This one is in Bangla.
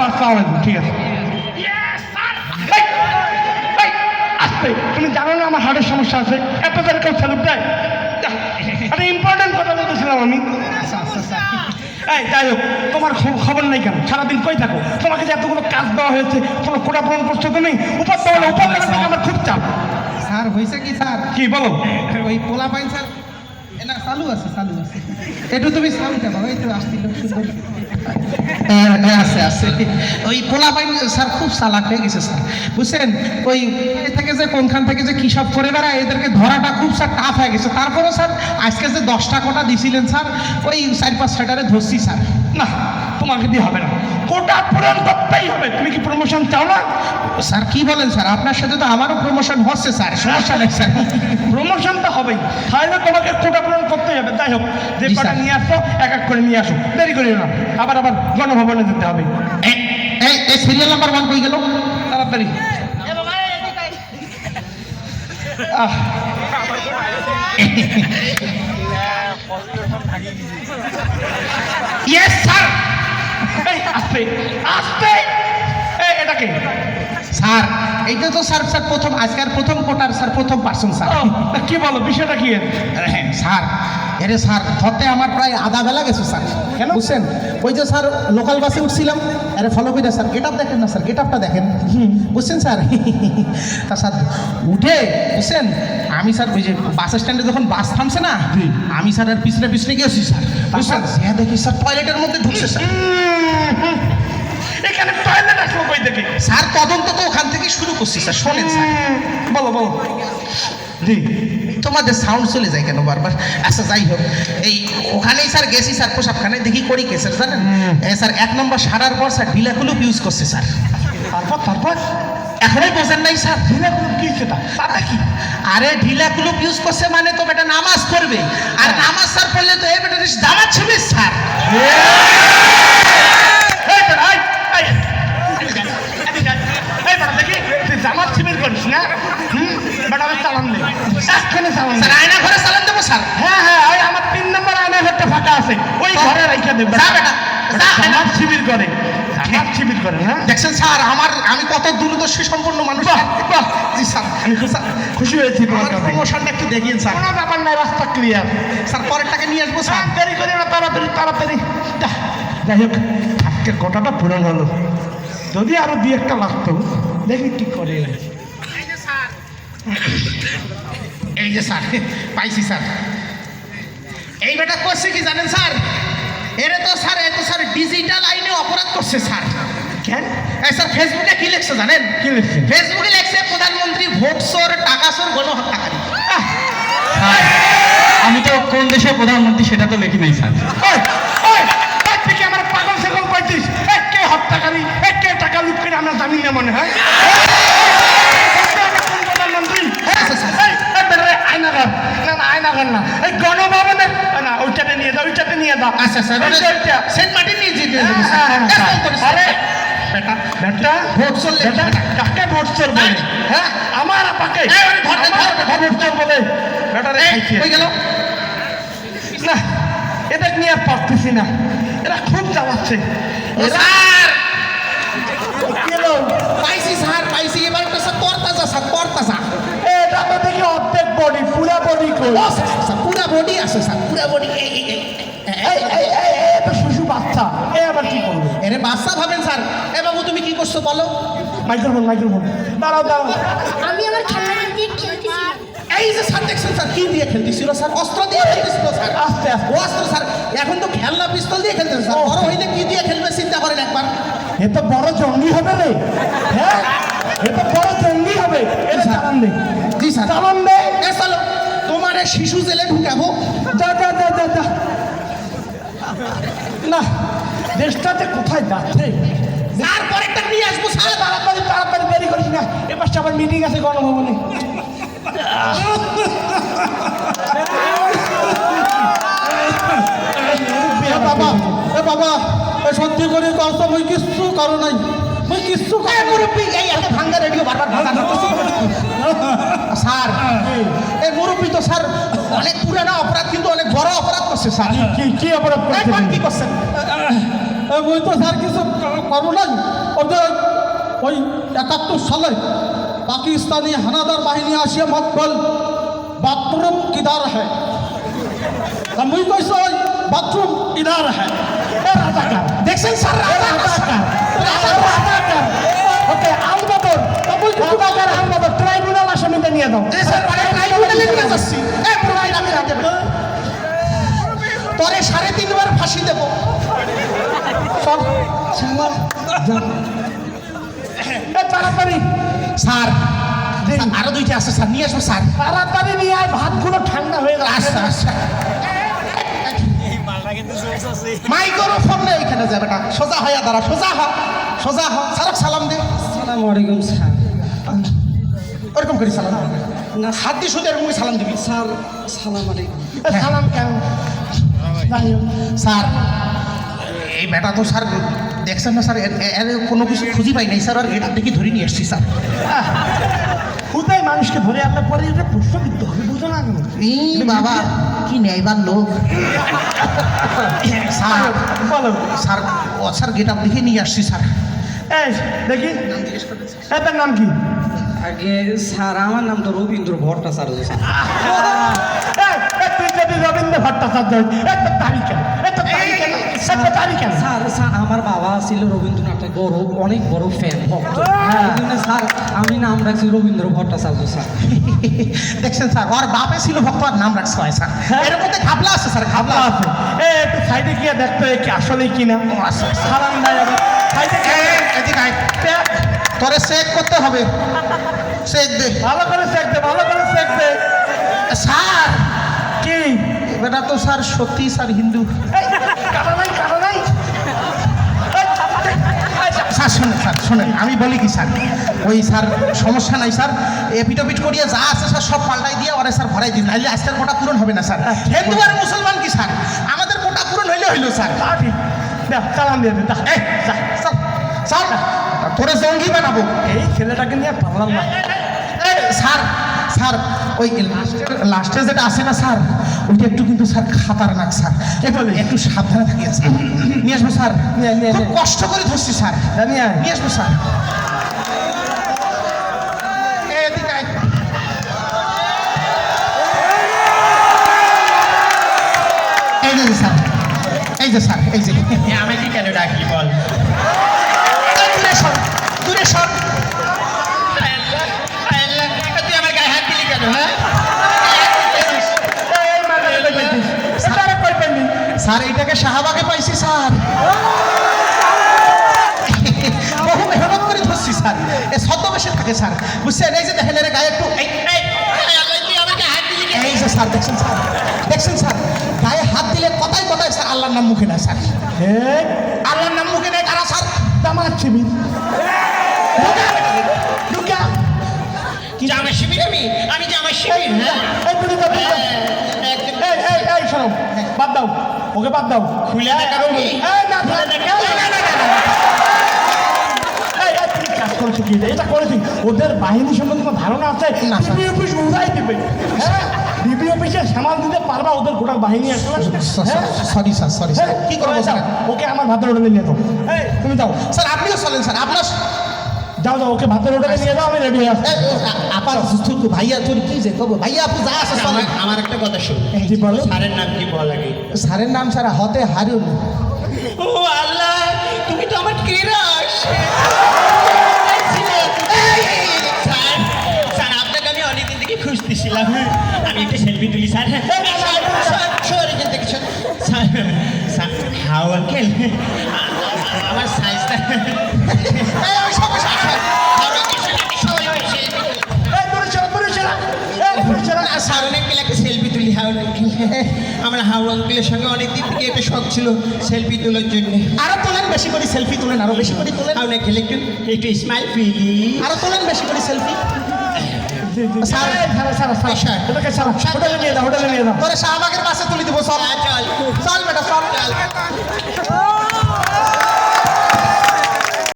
আসসালামু আলাইকুম ঠিক আছে? আস্তে তুমি জানো না আমার হার্টের সমস্যা আছে? এত তার কেউ স্যালুট দেয় ইম্পর্টেন্ট কথা বলতেছিলাম আমি। এই যাই হোক তোমার খবর নেই কেন? সারাদিন কই থাকো? তোমাকে যে এতগুলো কাজ দেওয়া হয়েছে কোনো কোটা পূরণ করছ তুমি? উপর দেওয়া উপর আমার খুব চাপ। স্যার হয়েছে কি স্যার? কি বলো। ওই পোলা পাইন স্যার। না চালু আছে চালু আছে। একটু তুমি চালু কেন এই তো আসছিল সুন্দর আছে আছে। ওই পোলা পাইন স্যার খুব চালাক হয়ে গেছে, স্যার। বুঝছেন? ওই থেকে যে কোনখান থেকে যে কি সব করে বেড়ায়, এদেরকে ধরাটা খুব, স্যার টাফ হয়ে গেছে। তারপরেও, স্যার, আজকে যে দশটা কোটা দিছিলেন, স্যার, ওই চার পাঁচ ছয়টারে ধরছি, স্যার। না তোমাকে দিয়ে হবে না। কোটা পূরণ করতেই হবে। তুমি কি প্রমোশন চাও না? স্যার কি বলেন স্যার? আপনার সাথে তো আমারও প্রমোশন হচ্ছে স্যার। সমস্যা নেই স্যার। প্রমোশন তো হবেই। তাহলে তোমাকে কোটা পূরণ করতেই হবে? যাই হোক যে কটা নিয়ে আসো এক এক করে নিয়ে আসো দেরি করিও না। আবার আবার গণভবনে যেতে হবে। এই সিরিয়াল নাম্বার ওয়ান কই গেল? তাড়াতাড়ি। আহ। ইয়েস স্যার এই আস্তে আস্তে! এটাকে স্যার এইটা তো স্যার স্যার প্রথম আজকের প্রথম কোটার স্যার প্রথম পার্সন স্যার। কি বলো বিষয়টা কি? হ্যাঁ স্যার এরে স্যার ধরতে আমার প্রায় আধা বেলা গেছে স্যার। কেন? বুঝছেন? ওই যে স্যার লোকাল বাসে উঠছিলাম আরে ফলো করে স্যার গেট আপ দেখেন না স্যার গেট আপটা দেখেন। বুঝছেন স্যার? তা স্যার উঠে বুঝছেন? আমি স্যার ওই যে বাস স্ট্যান্ডে যখন বাস থামছে না আমি স্যার আর পিছনে পিছনে গেছি স্যার। বুঝছেন? দেখি স্যার টয়লেটের মধ্যে ঢুকছে স্যার। এখানে টয়লেট আসব কই থেকে? স্যার তদন্ত তো ওখান থেকে শুরু করছি স্যার শোনেন স্যার। বলো বলো। জি। তোমাদের সাউন্ড চলে যায় কেন বারবার? আচ্ছা যাই হোক। এই ওখানেই স্যার গেছি স্যার পোশাকখানে দেখি করি কে স্যার জানেন? স্যার এক নম্বর সারার পর স্যার ঢিলাকুলুপ ইউজ করছে স্যার। তারপর তারপর? এখনই বোঝেন নাই স্যার। দিনাগুলো কি সেটা? তাতে কি? আরে ঢিলাকুলুপ ইউজ করছে মানে তো বেটা নামাজ পড়বে। আর নামাজ স্যার পড়লে তো এ বেটা ছবি স্যার এই বেটা, এই, এই, এদিকে আয়, এদিকে আয়। এই বেটা, দেখি, তুই জামাত শিবির করিস না? হুম, বেটা, আমি চালান দে। স্যার আয়না ঘরে সালাম দেবো স্যার হ্যাঁ, হ্যাঁ, ওই আমার তিন নম্বর আয়না ঘরটা ফাঁকা আছে। ওই ঘরে রাইখা দে, বেটা। যা বেটা, যা। শিবির করে। শিবির করে, হ্যাঁ? দেখছেন স্যার আমার আমি কত দূরদর্শী সম্পন্ন মানুষ। জি স্যার আমি খুশি হয়েছি প্রমোশনটা একটু দেখিয়েন স্যার কোনো ব্যাপার নাই, রাস্তা ক্লিয়ার স্যার পরের টাকা নিয়ে আসব স্যার দেরি করি না তাড়াতাড়ি তাড়াতাড়ি যাহ, যাই হোক গোটাটা পূরণ হলো যদি আরও দুই একটা লাগতো দেখি কি করে এই যে স্যার পাইছি স্যার। এই বেটা করছে কি জানেন স্যার? এরে তো স্যার এ তো স্যার ডিজিটাল আইনে অপরাধ করছে স্যার। কেন? এই স্যার ফেসবুকে কি লিখছে জানেন? কি লিখছে? ফেসবুকে লিখছে প্রধানমন্ত্রী ভোট চোর টাকা চোর গণহত্যাকারী। আহ, আমি তো কোন দেশের প্রধানমন্ত্রী সেটা তো লিখি নাই স্যার। তুই কি আমার পাগল সেগল পাইছিস? হত্যাকারী এ, কে টাকা লুট করে আমরা জানি না মনে হয়। না, না, এই গণভবনের না, ওইটাতে নিয়ে দাও, ওইটাতে নিয়ে দাও। আচ্ছা ওইটা। সেন্ট মার্টিন নিয়ে যেতে হ্যাঁ, হ্যাঁ, হ্যাঁ, আরে, বেটা, বেটা, ভোট বেটা, বেটা। কাকে ভোট চোর বলে? হ্যাঁ, আমার আপাকে। ভোট এই, খাইছে। কই গেল না, এদের নিয়ে পারতেছি না এরা খুব জ্বালাচ্ছে এরা-। পাইছি স্যার পাইছি এবার একটা স্যার করতাছা স্যার করতাছা তো দেখি অর্ধেক বডি পুরা বডি কই ও স্যার স্যার পুরা বডি আছে স্যার পুরা বডি এই এই এই এই এই এই এই তো শিশু বাচ্চা। এ আবার কি করবে? এরে বাচ্চা ভাবেন স্যার। এ বাবু তুমি কি করছ বলো? Microphone microphone. দাঁড়াও দাঁড়াও। আমি আমার খেলনা দিয়ে এই যে স্যার দেখছেন স্যার কি দিয়ে খেলতেছিল স্যার? অস্ত্র দিয়ে খেলতেছিল স্যার। আস্তে আস্তে। অস্ত্র স্যার এখন তো খেলনা পিস্তল দিয়ে খেলতেছে স্যার। ও। বড় হইলে কি দিয়ে খেলবে চিন্তা করেন একবার। এ তো বড় জঙ্গি হবে রে। হ্যাঁ? এ তো বড় জঙ্গি হবে। এর চালান দে জি স্যার। চালান দে এ চলো তোমার শিশু জেলে ঢুকাবো। যা যা যা যা যা। না দেশটাতে কোথায় যাচ্ছে? তারপরেরটা নিয়ে আসব স্যার। তাড়াতাড়ি তাড়াতাড়ি দেরি করিস না। আবার মিটিং আছে গণভবনে বাবা এ বাবা সত্যি করে কষ্ট মই কিচ্ছু করো নাই। মই কিচ্ছু করো মুরব্বী এই এত ভাঙ্গা রেডিও বারবার ভাঙা স্যার এই মুরব্বী তো স্যার অনেক পুরানো অপরাধ কিন্তু অনেক বড় অপরাধ করছে স্যার কি কি অপরাধ করছে কি করছেন ওই তো স্যার কিছু করব নাই। ওদের ওই একাত্তর সালে পাকিস্তানি হানাদার বাহিনী আসিয়া মত বল বাথরুম কিদার হ্যাঁ মুই বাথরুম ইদার হ্যাঁ রাজাকার দেখছেন স্যার রাজাকার ওকে আলবদর রাজাকার আলবদর ট্রাইব্যুনাল আসামিতে নিয়ে দাও তোরে সাড়ে তিনবার ফাঁসি দেব। তাড়াতাড়ি। স্যার আরও দুইটা আছে স্যার নিয়ে আসব স্যার। তাড়াতাড়ি নিয়ে আয় ভাতগুলো ঠান্ডা হয়ে গেছে। আচ্ছা আচ্ছা। মাইক্রোফোন নেই এখানে যাবে না। সোজা হইয়া দাঁড়া সোজা হ সোজা হ। স্যারক সালাম দে। আসসালামু আলাইকুম স্যার। ওরকম করি সালাম না হাত দিয়ে শুধু এরকম সালাম দিবি। স্যার সালাম আলাইকুম। এ, সালাম কেন যাই হোক। স্যার এই বেটা তো স্যার দেখছেন না স্যার? এর- কোনো কিছু খুঁজি পাই নাই স্যার। আর এটা দেখি ধরে নিয়ে এসছি স্যার। কোথায় মানুষকে ধরে আনলে পরে এটা প্রশ্নবিদ্ধ হবে বুঝো না বাবা। কি নেইবার লোক স্যার বলো। স্যার ও স্যার গেট আপ দেখে নিয়ে আসছি স্যার। এই দেখি। এটার তার নাম কি? আগে স্যার আমার নাম তো রবীন্দ্র ভট্টাচার্য স্যার। তুই যদি রবীন্দ্র ভট্টাচার্য এত তারি কেন এত তারি কেন এত কেন? স্যার স্যার আমার বাবা ছিল রবীন্দ্রনাথের বড় অনেক বড় ফ্যান ভক্ত। হ্যাঁ। স্যার আমি নাম রাখছি রবীন্দ্র ভট্টাচার্য স্যার। দেখছেন স্যার ওর বাপে ছিল ভক্ত আর নাম রাখছে হয় স্যার। এর মধ্যে ঘাবলা আছে স্যার ঘাবলা আছে। আছে। এ একটু সাইডে গিয়ে দেখতো কি আসলেই কিনা ও। সালাম সাইডে এই, গিয়ে এই, এদিকে আয়। দেখ। তোরে চেক করতে হবে। চেক দে। ভালো করে চেক দে ভালো করে চেক দে। স্যার! কি? বেটা তো স্যার সত্যি স্যার হিন্দু। স্যার শোনেন স্যার শোনেন আমি বলি কি স্যার? ওই স্যার সমস্যা নাই স্যার। এপিটোপিট করিয়ে যা আছে স্যার সব পাল্টাই দিয়ে ওরে স্যার ভরাই দিন। নাহলে আজকের কোটা পূরণ হবে না স্যার। হিন্দু আর মুসলমান কি স্যার? আমাদের কোটা পূরণ হইলে হইল স্যার। সালাম দিয়ে দে যা, যা। স্যার স্যার তোরে জঙ্গি বানাবো। এই ছেলেটাকে নিয়ে পারলাম না। স্যার স্যার ওই লাস্টে যেটা আছে না স্যার ওইটা একটু কিন্তু স্যার খাতারনাক স্যার। একটু একটু সাবধানে থাকিয়েন স্যার। নিয়ে আসব স্যার। খুব কষ্ট করে ধরছি স্যার। নিয়ে আসব স্যার। এই। যে স্যার। এই যে স্যার এই যে। আমাকে কেন ডাকলি বল? দূরে সর দূরে সর। স্যার এইটাকে শাহবাগে পাইছি স্যার। বহু মেহনত করে ধরছি স্যার। এ ছদ্মবেশে থাকে স্যার। বুঝছেন? এই যে দেখেন এর গায়ে একটু এই যে স্যার দেখছেন স্যার? দেখছেন স্যার? গায়ে হাত দিলে কথাই কথাই স্যার আল্লাহর নাম মুখে না স্যার। আল্লাহর নাম মুখে নেই কারা স্যার? জামাত শিবির। এই, শিবির হ্যাঁ এই, এই, এই, এই, শোনো, বাদ দাও ওকে বাদ দাও। খুলে দেখাবো কি? এই, না, খুলে? এটা করেছি। ওদের বাহিনী সম্বন্ধে কোনো ধারণা আছে? না। অফিস উড়াই দিবে। হ্যাঁ? ডিবি অফিসে সামাল দিতে পারবা ওদের গোটা বাহিনী আসলে হ্যাঁ? Sorry sir sorry sir. হ্যাঁ, কি করব স্যার? ওকে আমার ভাতের হোটেলে নিয়ে যাও। এই তুমি যাও। স্যার আপনিও চলেন স্যার। আপনার যাও যাও ওকে ভাতের হোটেলে নিয়ে যাও আমি রেডি হয়ে আসছি। আপার তুই ভাইয়া তোর কি যে খবর? ভাইয়া আপনি যা আছে আমার একটা কথা শোন। জি বলো? স্যারের নাম কি বল আগে স্যারের নাম স্যার হতে হারুন। ও আল্লাহ তুমি তো আমার কেরাস স্যার আপনাকে আমি অনেকদিন থেকে খুঁজতেছিলাম। আমি একটা সেলফি তুলি স্যার। সর সর। আঙ্কেল আমার সাইজটা আমার হাওড়া আঙ্কেলের সঙ্গে অনেকদিন থেকে একটা শখ ছিল সেলফি তোলার জন্য। আরও তোলেন বেশি করে সেলফি তোলেন আরও বেশি করে তোলেন। আপনি খেলে একটু একটু স্মাইল ফিলি আরও তোলেন বেশি করে সেলফি। হোটেলে নিয়ে দাও হোটেলে নিয়ে যাও। তোরে শাহবাগের পাশে তুলে দিব চল চল। চল বেটা চল। চল।